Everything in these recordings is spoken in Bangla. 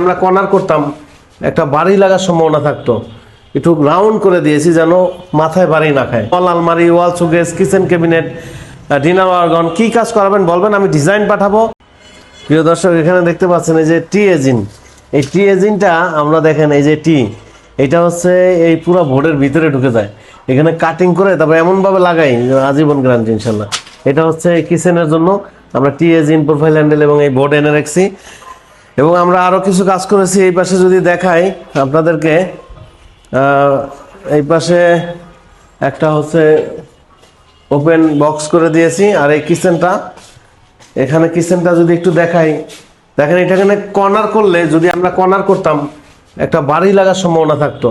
আমরা কর্নার করতাম, একটা বাড়ি লাগার সম্ভাবনা থাকতো। একটু রাউন্ড করে দিয়েছি যেন মাথায় বাড়ি না খায়। ওয়াল আলমারি wall সুগেস kitchen cabinet dinner wagon কি কাজ করাবেন বলবেন, আমি ডিজাইন পাঠাবো। প্রিয় দর্শক, এখানে দেখতে পাচ্ছেন এই যে টি এজিন এই টি এজিনটা আমরা দেখেন, এই যে টি এটা হচ্ছে এই পুরো বোর্ডের ভিতরে ঢুকে যায়। এখানে কাটিং করে তারপর এমনভাবে লাগাই আজীবন গ্যারান্টি ইনশাল্লাহ। এটা হচ্ছে কিচেনের জন্য। আমরা টি এজিন প্রোফাইল হ্যান্ডেল এবং এই বোর্ড এনে রাখছি। এবং আমরা আরও কিছু কাজ করেছি, এই পাশে যদি দেখাই আপনাদেরকে এই পাশে একটা হচ্ছে ওপেন বক্স করে দিয়েছি, আর এই কিচেনটা, এখানে কিচেনটা যদি একটু দেখাই, দেখেন এটা এখানে কর্নার করলে যদি আমরা কর্নার করতাম, একটা বাড়ি লাগার সম্ভাবনা থাকতো।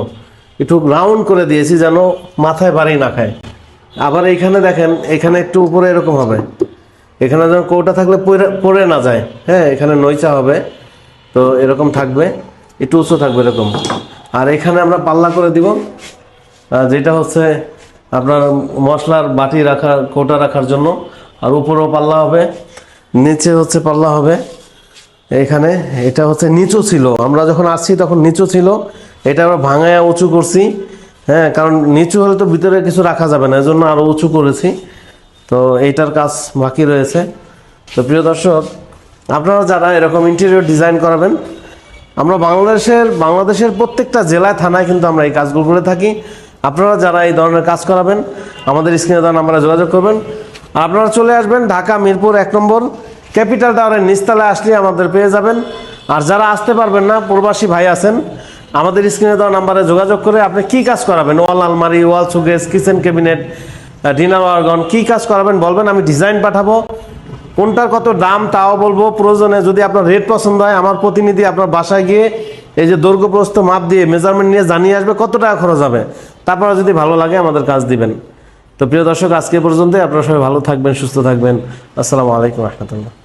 একটু রাউন্ড করে দিয়েছি যেন মাথায় বাড়ি না খায়। আবার এইখানে দেখেন, এখানে একটু উপরে এরকম হবে। এখানে যেন কৌটা থাকলে পড়ে না যায়। হ্যাঁ এখানে নইচা হবে। তো এরকম থাকবে, একটু উঁচু থাকবে এরকম। আর এখানে আমরা পাল্লা করে দিব যেটা হচ্ছে আপনার মশলার বাটি রাখার কোটা রাখার জন্য। আর উপরেও পাল্লা হবে, নিচে হচ্ছে পাল্লা হবে। এখানে এটা হচ্ছে নিচু ছিল, আমরা যখন আসছি তখন নিচু ছিল, এটা আমরা ভাঙায়া উঁচু করছি। হ্যাঁ কারণ নিচু হলে তো ভিতরে কিছু রাখা যাবে না, এজন্য আরও উঁচু করেছি। তো এইটার কাজ বাকি রয়েছে। তো প্রিয় দর্শক আপনারা যারা এরকম ইন্টেরিয়র ডিজাইন করাবেন, আমরা বাংলাদেশের বাংলাদেশের প্রত্যেকটা জেলায়, থানায় কিন্তু আমরা এই কাজগুলো করে থাকি। আপনারা যারা এই ধরনের কাজ করাবেন, আমাদের স্ক্রিনে দেওয়া নাম্বারে যোগাযোগ করবেন। আপনারা চলে আসবেন ঢাকা, মিরপুর এক নম্বর। ক্যাপিটাল টাওয়ারের নিচতলায় আসলে আমাদের পেয়ে যাবেন। আর যারা আসতে পারবেন না, প্রবাসী ভাই আছেন, আমাদের স্ক্রিনে দেওয়া নাম্বারে যোগাযোগ করে আপনি কি কাজ করাবেন? ওয়াল আলমারি, wall সুগেস kitchen cabinet dinner wagon কি কাজ করাবেন বলবেন, আমি ডিজাইন পাঠাবো। কোনটার কত দাম তাও বলব। প্রয়োজনে যদি আপনার রেট পছন্দ হয়, আমার প্রতিনিধি আপনার বাসায় গিয়ে এই যে দৈর্ঘ্যপ্রস্থ মাপ দিয়ে মেজারমেন্ট নিয়ে জানিয়ে আসবে কত টাকা খরচ হবে। তারপরে যদি ভালো লাগে আমাদের কাজ দিবেন। তো প্রিয় দর্শক, আজকে পর্যন্ত আপনারা সবাই ভালো থাকবেন, সুস্থ থাকবেন। আসসালামু আলাইকুম রহমতুল্লাহ।